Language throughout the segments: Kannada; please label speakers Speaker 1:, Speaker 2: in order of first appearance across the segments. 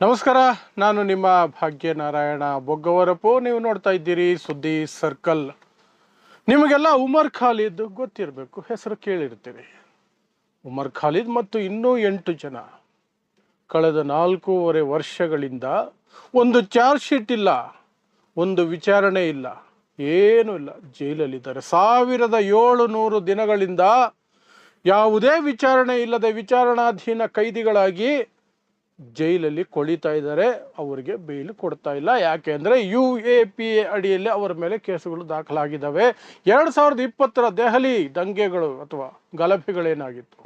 Speaker 1: ನಮಸ್ಕಾರ, ನಾನು ನಿಮ್ಮ ಭಾಗ್ಯನಾರಾಯಣ ಬೊಗ್ಗವರಪು. ನೀವು ನೋಡ್ತಾ ಇದ್ದೀರಿ ಸುದ್ದಿ ಸರ್ಕಲ್. ನಿಮಗೆಲ್ಲ ಉಮರ್ ಖಾಲಿದ್ ಗೊತ್ತಿರಬೇಕು, ಹೆಸರು ಕೇಳಿರ್ತೀರಿ. ಉಮರ್ ಖಾಲಿದ್ ಮತ್ತು ಇನ್ನೂ ಎಂಟು ಜನ. ಕಳೆದ ನಾಲ್ಕೂವರೆ ವರ್ಷಗಳಿಂದ ಒಂದು ಚಾರ್ಜ್ ಶೀಟ್ ಇಲ್ಲ, ಒಂದು ವಿಚಾರಣೆ ಇಲ್ಲ, ಏನೂ ಇಲ್ಲ. ಜೈಲಲ್ಲಿದ್ದಾರೆ. ಸಾವಿರದ ಏಳು ನೂರು ದಿನಗಳಿಂದ ಯಾವುದೇ ವಿಚಾರಣೆ ಇಲ್ಲದೆ ವಿಚಾರಣಾಧೀನ ಕೈದಿಗಳಾಗಿ ಜೈಲಲ್ಲಿ ಕೊಳಿತಾ ಇದ್ದಾರೆ, ಅವರಿಗೆ ಬೇಲ್ ಕೊಡ್ತಾ ಇಲ್ಲ. ಯಾಕೆ ಅಂದರೆ ಯು ಎ ಪಿ ಎ ಅಡಿಯಲ್ಲಿ ಅವರ ಮೇಲೆ ಕೇಸುಗಳು ದಾಖಲಾಗಿದ್ದಾವೆ. ಎರಡು ಸಾವಿರದ ಇಪ್ಪತ್ತರ ದೆಹಲಿ ದಂಗೆಗಳು ಅಥವಾ ಗಲಭೆಗಳೇನಾಗಿತ್ತು?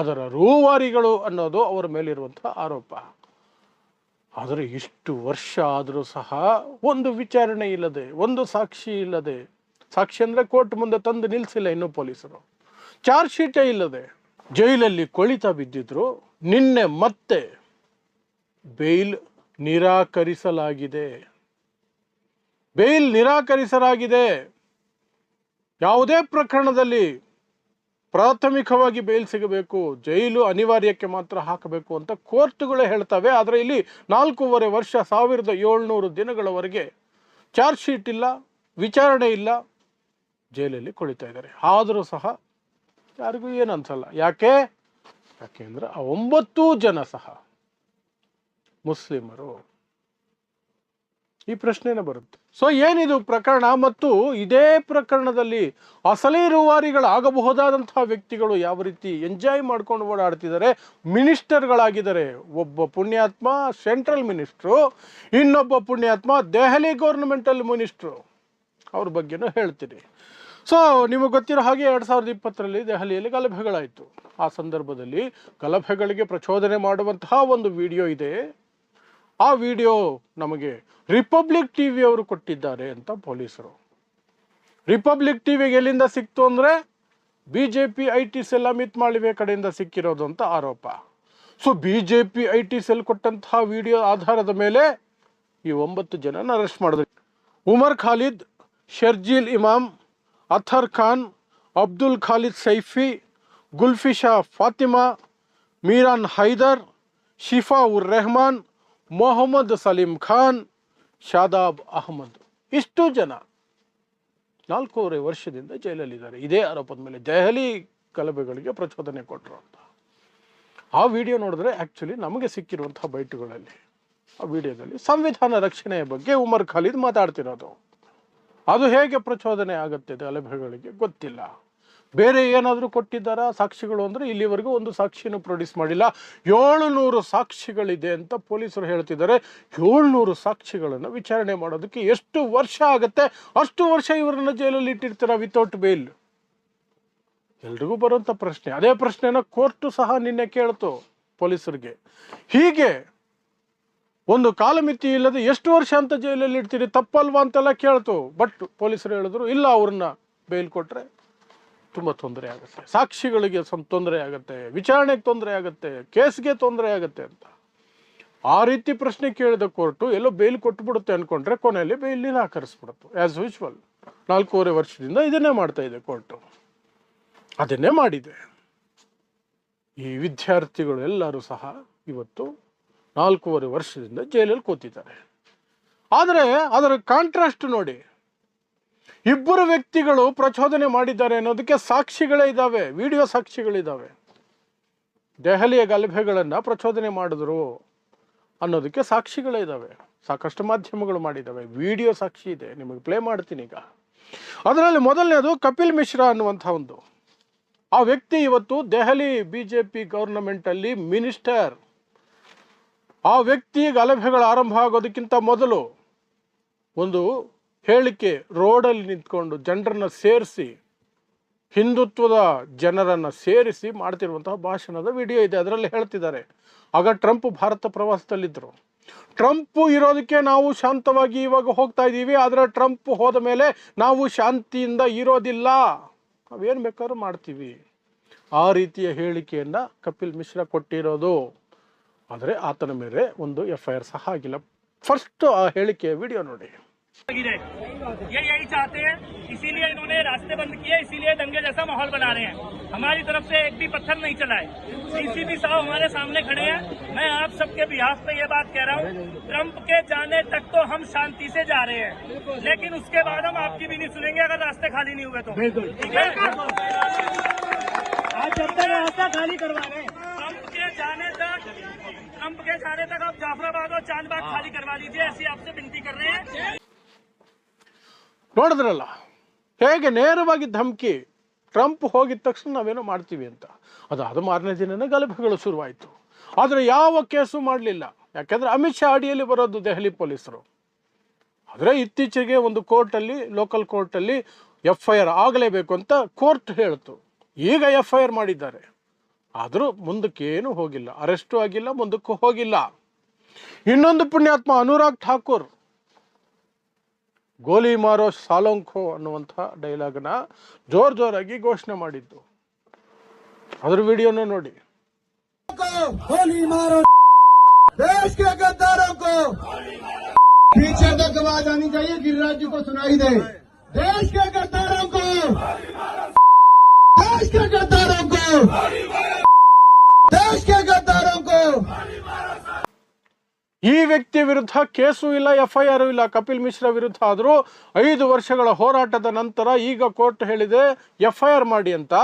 Speaker 1: ಅದರ ರೂವಾರಿಗಳು ಅನ್ನೋದು ಅವರ ಮೇಲಿರುವಂಥ ಆರೋಪ. ಆದರೆ ಇಷ್ಟು ವರ್ಷ ಆದರೂ ಸಹ ಒಂದು ವಿಚಾರಣೆ ಇಲ್ಲದೆ, ಒಂದು ಸಾಕ್ಷಿ ಇಲ್ಲದೆ, ಸಾಕ್ಷಿ ಅಂದರೆ ಕೋರ್ಟ್ ಮುಂದೆ ತಂದು ನಿಲ್ಲಿಸಿಲ್ಲ ಇನ್ನೂ ಪೊಲೀಸರು. ಚಾರ್ಜ್ ಶೀಟೇ ಇಲ್ಲದೆ ಜೈಲಲ್ಲಿ ಕೊಳಿತಾ ಬಿದ್ದಿದ್ರು. ನಿನ್ನೆ ಮತ್ತೆ ಬೇಲ್ ನಿರಾಕರಿಸಲಾಗಿದೆ. ಬೇಲ್ ನಿರಾಕರಿಸಲಾಗಿದೆ. ಯಾವುದೇ ಪ್ರಕರಣದಲ್ಲಿ ಪ್ರಾಥಮಿಕವಾಗಿ ಬೇಲ್ ಸಿಗಬೇಕು, ಜೈಲು ಅನಿವಾರ್ಯಕ್ಕೆ ಮಾತ್ರ ಹಾಕಬೇಕು ಅಂತ ಕೋರ್ಟ್ಗಳೇ ಹೇಳ್ತವೆ. ಆದರೆ ಇಲ್ಲಿ ನಾಲ್ಕೂವರೆ ವರ್ಷ, ಸಾವಿರದ ಏಳ್ನೂರು ದಿನಗಳವರೆಗೆ ಚಾರ್ಜ್ ಶೀಟ್ ಇಲ್ಲ, ವಿಚಾರಣೆ ಇಲ್ಲ, ಜೈಲಲ್ಲಿ ಕುಳಿತಾ ಇದ್ದಾರೆ. ಆದರೂ ಸಹ ಯಾರಿಗೂ ಏನು ಅನ್ಸಲ್ಲ ಯಾಕೆ ಯಾಕೆಂದ್ರೆ ಆ ಒಂಬತ್ತು ಜನ ಸಹ ಮುಸ್ಲಿಮರು? ಈ ಪ್ರಶ್ನೆನೇ ಬರುತ್ತೆ. ಸೊ ಏನಿದು ಪ್ರಕರಣ? ಮತ್ತು ಇದೇ ಪ್ರಕರಣದಲ್ಲಿ ಅಸಲಿ ರೂವಾರಿಗಳಾಗಬಹುದಾದಂತಹ ವ್ಯಕ್ತಿಗಳು ಯಾವ ರೀತಿ ಎಂಜಾಯ್ ಮಾಡ್ಕೊಂಡು ಓಡಾಡ್ತಿದ್ದಾರೆ? ಮಿನಿಸ್ಟರ್ಗಳಾಗಿದ್ದಾರೆ. ಒಬ್ಬ ಪುಣ್ಯಾತ್ಮ, ಸೆಂಟ್ರಲ್ ಮಿನಿಸ್ಟ್ರು, ಇನ್ನೊಬ್ಬ ಪುಣ್ಯಾತ್ಮ, ದೆಹಲಿ ಗೌರ್ಮೆಂಟಲ್ ಮಿನಿಸ್ಟ್ರು. ಅವ್ರ ಬಗ್ಗೆನೂ ಹೇಳ್ತೀನಿ. ಸೊ ನಿಮಗೆ ಗೊತ್ತಿರೋ ಹಾಗೆ ಎರಡು ಸಾವಿರದ ಇಪ್ಪತ್ತರಲ್ಲಿ ದೆಹಲಿಯಲ್ಲಿ ಗಲಭೆಗಳಾಯಿತು. ಆ ಸಂದರ್ಭದಲ್ಲಿ ಗಲಭೆಗಳಿಗೆ ಪ್ರಚೋದನೆ ಮಾಡುವಂತಹ ಒಂದು ವಿಡಿಯೋ ಇದೆ. ಆ ವಿಡಿಯೋ ನಮಗೆ ರಿಪಬ್ಲಿಕ್ ಟಿ ಅವರು ಕೊಟ್ಟಿದ್ದಾರೆ ಅಂತ ಪೊಲೀಸರು. ರಿಪಬ್ಲಿಕ್ ಟಿ ವಿಗೆ ಎಲ್ಲಿಂದ ಸಿಕ್ತು ಅಂದರೆ B J P I T cell Amit Malviya ಕಡೆಯಿಂದ ಸಿಕ್ಕಿರೋದು ಅಂತ ಆರೋಪ. So B J P I T cell ಕೊಟ್ಟಂತಹ ವಿಡಿಯೋ ಆಧಾರದ ಮೇಲೆ ಈ ಒಂಬತ್ತು ಜನನ ಅರೆಸ್ಟ್ ಮಾಡಿದ್ರು. ಉಮರ್ ಖಾಲಿದ್, ಶರ್ಜೀಲ್ ಇಮಾಮ್, ಅಥರ್ ಖಾನ್, ಅಬ್ದುಲ್ ಖಾಲಿದ್ ಸೈಫಿ ಗುಲ್ಫಿಶಾ ಫಾತಿಮಾ, ಮೀರಾನ್ ಹೈದರ್, ಶಿಫಾ ಉರ್ ರೆಹಮಾನ್ ಮೊಹಮ್ಮದ್ ಸಲೀಂ ಖಾನ್, ಶಾದಾಬ್ ಅಹಮದ್. ಇಷ್ಟು ಜನ ನಾಲ್ಕೂವರೆ ವರ್ಷದಿಂದ ಜೈಲಲ್ಲಿದ್ದಾರೆ. ಇದೇ ಆರೋಪದ ಮೇಲೆ ದೆಹಲಿ ಗಲಭೆಗಳಿಗೆ ಪ್ರಚೋದನೆ ಕೊಟ್ಟರು ಅಂತ. ಆ ವಿಡಿಯೋ ನೋಡಿದ್ರೆ ಆ್ಯಕ್ಚುಲಿ ನಮಗೆ ಸಿಕ್ಕಿರುವಂತಹ ಬೈಟುಗಳಲ್ಲಿ, ಆ ವಿಡಿಯೋದಲ್ಲಿ ಸಂವಿಧಾನ ರಕ್ಷಣೆಯ ಬಗ್ಗೆ ಉಮರ್ ಖಾಲಿದ್ ಮಾತಾಡ್ತಿರೋದು. ಅದು ಹೇಗೆ ಪ್ರಚೋದನೆ ಆಗುತ್ತೆ ಗಲಭೆಗಳಿಗೆ ಗೊತ್ತಿಲ್ಲ. ಬೇರೆ ಏನಾದರೂ ಕೊಟ್ಟಿದ್ದಾರಾ ಸಾಕ್ಷಿಗಳು ಅಂದರೆ ಇಲ್ಲಿವರೆಗೂ ಒಂದು ಸಾಕ್ಷಿಯನ್ನು ಪ್ರೊಡ್ಯೂಸ್ ಮಾಡಿಲ್ಲ. ಏಳುನೂರು ಸಾಕ್ಷಿಗಳಿದೆ ಅಂತ ಪೊಲೀಸರು ಹೇಳ್ತಿದ್ದಾರೆ. ಏಳ್ನೂರು ಸಾಕ್ಷಿಗಳನ್ನು ವಿಚಾರಣೆ ಮಾಡೋದಕ್ಕೆ ಎಷ್ಟು ವರ್ಷ ಆಗುತ್ತೆ? ಅಷ್ಟು ವರ್ಷ ಇವರನ್ನ ಜೈಲಲ್ಲಿ ಇಟ್ಟಿರ್ತೀರಾ ವಿತೌಟ್ ಬೇಲ್ ಎಲ್ರಿಗೂ ಬರುವಂಥ ಪ್ರಶ್ನೆ. ಅದೇ ಪ್ರಶ್ನೆನ ಕೋರ್ಟು ಸಹ ನಿನ್ನೆ ಕೇಳ್ತು ಪೊಲೀಸರಿಗೆ. ಹೀಗೆ ಒಂದು ಕಾಲಮಿತಿ ಇಲ್ಲದೆ ಎಷ್ಟು ವರ್ಷ ಅಂತ ಜೈಲಲ್ಲಿ ಇಡ್ತೀರಿ? ತಪ್ಪಲ್ವಾ ಅಂತೆಲ್ಲ ಕೇಳ್ತು. ಬಟ್ ಪೊಲೀಸರು ಹೇಳಿದ್ರು, ಇಲ್ಲ ಅವ್ರನ್ನ ಬೇಲ್ ಕೊಟ್ರೆ. ತುಂಬ ತೊಂದರೆ ಆಗುತ್ತೆ. ಸಾಕ್ಷಿಗಳಿಗೆ ತೊಂದರೆ ಆಗುತ್ತೆ, ವಿಚಾರಣೆಗೆ ತೊಂದರೆ ಆಗುತ್ತೆ, ಕೇಸ್ಗೆ ತೊಂದರೆ ಆಗುತ್ತೆ ಅಂತ. ಆ ರೀತಿ ಪ್ರಶ್ನೆ ಕೇಳಿದ ಕೋರ್ಟು ಎಲ್ಲೋ ಬೇಲ್ ಕೊಟ್ಬಿಡುತ್ತೆ ಅನ್ಕೊಂಡ್ರೆ ಕೊನೆಯಲ್ಲಿ ಬೇಲ್ ನಿರಾಕರಿಸ್ಬಿಡುತ್ತೆ ಆ್ಯಸ್ ಯೂಶ್ವಲ್ ನಾಲ್ಕೂವರೆ ವರ್ಷದಿಂದ ಇದನ್ನೇ ಮಾಡ್ತಾ ಇದೆ ಕೋರ್ಟು. ಅದನ್ನೇ ಮಾಡಿದೆ. ಈ ವಿದ್ಯಾರ್ಥಿಗಳು ಎಲ್ಲರೂ ಸಹ ಇವತ್ತು ನಾಲ್ಕೂವರೆ ವರ್ಷದಿಂದ ಜೈಲಲ್ಲಿ ಕೂತಿದ್ದಾರೆ. ಆದರೆ ಅದರ ಕಾಂಟ್ರಾಸ್ಟ್ ನೋಡಿ. ಇಬ್ಬರು ವ್ಯಕ್ತಿಗಳು ಪ್ರಚೋದನೆ ಮಾಡಿದ್ದಾರೆ ಅನ್ನೋದಕ್ಕೆ ಸಾಕ್ಷಿಗಳೇ ಇದ್ದಾವೆ, ವಿಡಿಯೋ ಸಾಕ್ಷಿಗಳಿದ್ದಾವೆ. ದೆಹಲಿಯ ಗಲಭೆಗಳನ್ನು ಪ್ರಚೋದನೆ ಮಾಡಿದ್ರು ಅನ್ನೋದಕ್ಕೆ ಸಾಕ್ಷಿಗಳೇ ಇದ್ದಾವೆ. ಸಾಕಷ್ಟು ಮಾಧ್ಯಮಗಳು ಮಾಡಿದ್ದಾವೆ. ವಿಡಿಯೋ ಸಾಕ್ಷಿ ಇದೆ. ನಿಮಗೆ ಪ್ಲೇ ಮಾಡ್ತೀನಿ ಈಗ. ಅದರಲ್ಲಿ ಮೊದಲನೇದು ಕಪಿಲ್ ಮಿಶ್ರಾ ಅನ್ನುವಂಥ ಒಂದು. ಆ ವ್ಯಕ್ತಿ ಇವತ್ತು ದೆಹಲಿ ಬಿ ಜೆ ಪಿ ಗೌರ್ನಮೆಂಟಲ್ಲಿ ಮಿನಿಸ್ಟರ್. ಆ ವ್ಯಕ್ತಿ ಗಲಭೆಗಳು ಆರಂಭ ಆಗೋದಕ್ಕಿಂತ ಮೊದಲು ಒಂದು ಹೇಳಿಕೆ ರೋಡಲ್ಲಿ ನಿಂತ್ಕೊಂಡು ಜನರನ್ನು ಸೇರಿಸಿ, ಹಿಂದುತ್ವದ ಜನರನ್ನು ಸೇರಿಸಿ ಮಾಡ್ತಿರುವಂತಹ ಭಾಷಣದ ವಿಡಿಯೋ ಇದೆ. ಅದರಲ್ಲಿ ಹೇಳ್ತಿದ್ದಾರೆ. ಆಗ ಟ್ರಂಪ್ ಭಾರತ ಪ್ರವಾಸದಲ್ಲಿದ್ದರು. ಟ್ರಂಪ್ ಇರೋದಕ್ಕೆ ನಾವು ಶಾಂತವಾಗಿ ಇವಾಗ ಹೋಗ್ತಾ ಇದ್ದೀವಿ. ಆದರೆ ಟ್ರಂಪ್ ಹೋದ ಮೇಲೆ ನಾವು ಶಾಂತಿಯಿಂದ ಇರೋದಿಲ್ಲ. ನಾವೇನು ಬೇಕಾದ್ರೂ ಮಾಡ್ತೀವಿ. ಆ ರೀತಿಯ ಹೇಳಿಕೆಯನ್ನು ಕಪಿಲ್ ಮಿಶ್ರಾ ಕೊಟ್ಟಿರೋದು. ಆದರೆ ಆತನ ಮೇಲೆ ಒಂದು ಎಫ್ ಐ ಆರ್ ಸಹ ಆಗಿಲ್ಲ. ಫಸ್ಟ್ ಆ ಹೇಳಿಕೆಯ ವಿಡಿಯೋ ನೋಡಿ.
Speaker 2: गिरे। ये यही चाहते हैं इसीलिए इन्होंने रास्ते बंद किए इसीलिए दंगे जैसा माहौल बना रहे हैं। हमारी तरफ़ से एक भी पत्थर नहीं चला है। सीसीपी साहब हमारे सामने खड़े हैं। मैं आप सबके बिहाफ पे ये बात कह रहा हूँ ट्रंप के जाने तक तो हम शांति से जा रहे हैं। लेकिन उसके बाद हम आपकी भी नहीं सुनेंगे अगर रास्ते खाली नहीं हुए तो। ठीक है?
Speaker 3: आज जब तक रास्ता खाली करवा रहे हैं।
Speaker 2: ट्रंप के जाने तक ट्रंप के जाने तक आप जाफराबाद और चांदबाग खाली करवा दीजिए ऐसी आपसे विनती कर रहे हैं।
Speaker 1: ನೋಡಿದ್ರಲ್ಲ? ಹೇಗೆ ನೇರವಾಗಿ ಧಮಕಿ ಟ್ರಂಪ್ ಹೋಗಿದ ತಕ್ಷಣ ನಾವೇನೋ ಮಾಡ್ತೀವಿ ಅಂತ. ಅದಾದ ಮಾರನೇ ದಿನನೇ ಗಲಭೆಗಳು ಶುರುವಾಯಿತು. ಆದರೆ ಯಾವ ಕೇಸು ಮಾಡಲಿಲ್ಲ. ಯಾಕೆಂದರೆ ಅಮಿತ್ ಶಾ ಅಡಿಯಲ್ಲಿ ಬರೋದು ದೆಹಲಿ ಪೊಲೀಸರು. ಆದರೆ ಇತ್ತೀಚೆಗೆ ಒಂದು ಕೋರ್ಟಲ್ಲಿ ಲೋಕಲ್ ಕೋರ್ಟಲ್ಲಿ ಎಫ್ ಐ ಆರ್ ಆಗಲೇಬೇಕು ಅಂತ ಕೋರ್ಟ್ ಹೇಳ್ತು. ಈಗ ಎಫ್ ಐ ಆರ್ ಮಾಡಿದ್ದಾರೆ. ಆದರೂ ಮುಂದಕ್ಕೇನು ಹೋಗಿಲ್ಲ. ಅರೆಸ್ಟು ಆಗಿಲ್ಲ, ಮುಂದಕ್ಕೂ ಹೋಗಿಲ್ಲ. ಇನ್ನೊಂದು ಪುಣ್ಯಾತ್ಮ ಅನುರಾಗ್ ಠಾಕೂರ್ ಗೋಲಿ ಮಾರೋ ಸಾಲೋಂಖೋ ಅನ್ನುವಂಥ ಡೈಲಾಗ್ನ ಜೋರ್ ಜೋರಾಗಿ ಘೋಷಣೆ ಮಾಡಿದ್ದು ಅದ್ರ ವಿಡಿಯೋನ ನೋಡಿ
Speaker 4: को गोली मारो देश के गद्दारों को पीछे तक आवाज आनी चाहिए गिरिराज जी को सुनाई दे देश के गद्दारों को देश के गद्दारों को
Speaker 1: ಈ ವ್ಯಕ್ತಿ ವಿರುದ್ಧ ಕೇಸು ಇಲ್ಲ ಎಫ್ ಐ ಆರ್ ಇಲ್ಲ, ಕಪಿಲ್ ಮಿಶ್ರಾ ವಿರುದ್ಧ ಆದರೂ ಐದು ವರ್ಷಗಳ ಹೋರಾಟದ ನಂತರ ಈಗ ಕೋರ್ಟ್ ಹೇಳಿದೆ ಎಫ್ ಐ ಆರ್ ಮಾಡಿ ಅಂತ.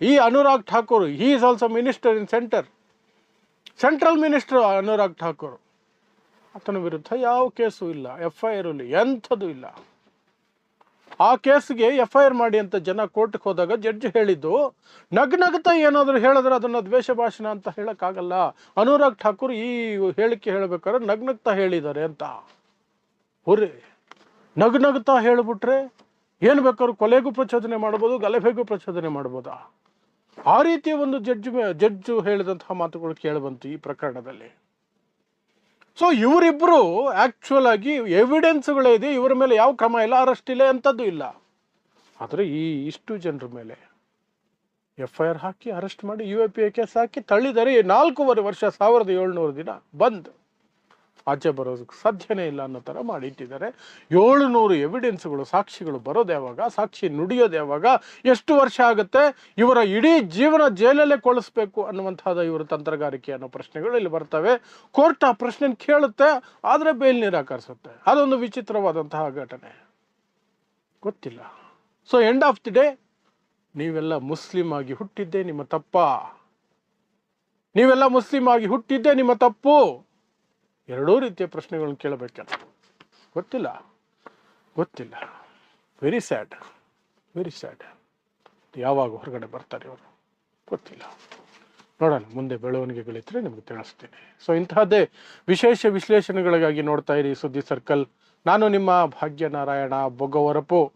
Speaker 1: ಈ Anurag Thakur he is also minister in centre central minister Anurag Thakur. ಆತನ ವಿರುದ್ಧ ಯಾವ ಕೇಸು ಇಲ್ಲ ಎಫ್ ಐ ಆರ್ ಇಲ್ಲ ಎಂಥದ್ದು ಇಲ್ಲ. ಆ ಕೇಸ್ಗೆ ಎಫ್ ಐ ಆರ್ ಮಾಡಿ ಅಂತ ಜನ ಕೋರ್ಟ್ಗೆ ಹೋದಾಗ ಜಡ್ಜ್ ಹೇಳಿದ್ದು ನಗ್ನಗ್ತಾ ಏನಾದರೂ ಹೇಳಿದ್ರೆ ಅದನ್ನು ದ್ವೇಷ ಭಾಷಣ ಅಂತ ಹೇಳೋಕ್ಕಾಗಲ್ಲ. ಅನುರಾಗ್ ಠಾಕೂರ್ ಈ ಹೇಳಿಕೆ ಹೇಳ್ಬೇಕಾದ್ರೆ ನಗ್ನಗ್ತಾ ಹೇಳಿದ್ದಾರೆ ಅಂತ. ಹುರಿ ನಗ್ನಗ್ತಾ ಹೇಳಿಬಿಟ್ರೆ ಏನು ಬೇಕಾದ್ರೂ ಕೊಲೆಗೂ ಪ್ರಚೋದನೆ ಮಾಡ್ಬೋದು, ಗಲಭೆಗೂ ಪ್ರಚೋದನೆ ಮಾಡ್ಬೋದಾ? ಆ ರೀತಿಯ ಒಂದು ಜಡ್ಜ್ ಜಡ್ಜು ಹೇಳಿದಂತಹ ಮಾತುಗಳು ಕೇಳಿಬಂತು ಈ ಪ್ರಕರಣದಲ್ಲಿ. ಸೊ ಇವರಿಬ್ಬರು ಆಕ್ಚುಯಲ್ ಆಗಿ ಎವಿಡೆನ್ಸ್ಗಳೇ ಇದೆ. ಇವರ ಮೇಲೆ ಯಾವ ಕ್ರಮ ಇಲ್ಲ. ಅರೆಸ್ಟ್ ಇಲ್ಲ ಎಂಥದ್ದು ಇಲ್ಲ. ಆದರೆ ಈ ಇಷ್ಟು ಜನರ ಮೇಲೆ ಎಫ್ ಐ ಆರ್ ಹಾಕಿ ಅರೆಸ್ಟ್ ಮಾಡಿ U A P A case ಹಾಕಿ ತಳ್ಳಿದರೆ ನಾಲ್ಕೂವರೆ ವರ್ಷ ಸಾವಿರದ ಏಳ್ನೂರು ದಿನ ಬಂದ್. ಆಚೆ ಬರೋದಕ್ಕೆ ಸಾಧ್ಯನೇ ಇಲ್ಲ ಅನ್ನೋ ಥರ ಮಾಡಿಟ್ಟಿದ್ದಾರೆ. ಏಳುನೂರು ಎವಿಡೆನ್ಸ್ಗಳು ಸಾಕ್ಷಿಗಳು ಬರೋದು ಯಾವಾಗ? ಸಾಕ್ಷಿ ನುಡಿಯೋದು ಯಾವಾಗ? ಎಷ್ಟು ವರ್ಷ ಆಗುತ್ತೆ? ಇವರ ಇಡೀ ಜೀವನ ಜೈಲಲ್ಲೇ ಕೊಳಿಸ್ಬೇಕು ಅನ್ನುವಂಥದ್ದು ಇವರ ತಂತ್ರಗಾರಿಕೆ ಅನ್ನೋ ಪ್ರಶ್ನೆಗಳು ಇಲ್ಲಿ ಬರ್ತವೆ. ಕೋರ್ಟ್ ಆ ಪ್ರಶ್ನೆ ಕೇಳುತ್ತೆ, ಆದರೆ ಬೇಲ್ ನಿರಾಕರಿಸುತ್ತೆ. ಅದೊಂದು ವಿಚಿತ್ರವಾದಂತಹ ಘಟನೆ. ಗೊತ್ತಿಲ್ಲ. So end of the day ನೀವೆಲ್ಲ ಮುಸ್ಲಿಂ ಆಗಿ ಹುಟ್ಟಿದ್ದೆ ನಿಮ್ಮ ತಪ್ಪ? ನೀವೆಲ್ಲ ಮುಸ್ಲಿಂ ಆಗಿ ಹುಟ್ಟಿದ್ದೆ ನಿಮ್ಮ ತಪ್ಪು? ಎರಡೂ ರೀತಿಯ ಪ್ರಶ್ನೆಗಳನ್ನು ಕೇಳಬೇಕಲ್ಲ. ಗೊತ್ತಿಲ್ಲ. ಗೊತ್ತಿಲ್ಲ. ವೆರಿ ಸ್ಯಾಡ್ ವೆರಿ ಸ್ಯಾಡ್ ಯಾವಾಗ ಹೊರಗಡೆ ಬರ್ತಾರೆ ಇವರು? ಗೊತ್ತಿಲ್ಲ. ನೋಡೋಣ, ಮುಂದೆ ಬೆಳವಣಿಗೆಗಳಿದ್ರೆ ನಿಮಗೆ ತಿಳಿಸ್ತೀನಿ. ಸೊ ಇಂತಹದ್ದೇ ವಿಶೇಷ ವಿಶ್ಲೇಷಣೆಗಳಿಗಾಗಿ ನೋಡ್ತಾ ಇರಿ ಸುದ್ದಿ ಸರ್ಕಲ್. ನಾನು ನಿಮ್ಮ ಭಾಗ್ಯನಾರಾಯಣ ಬೊಗ್ಗವರಪು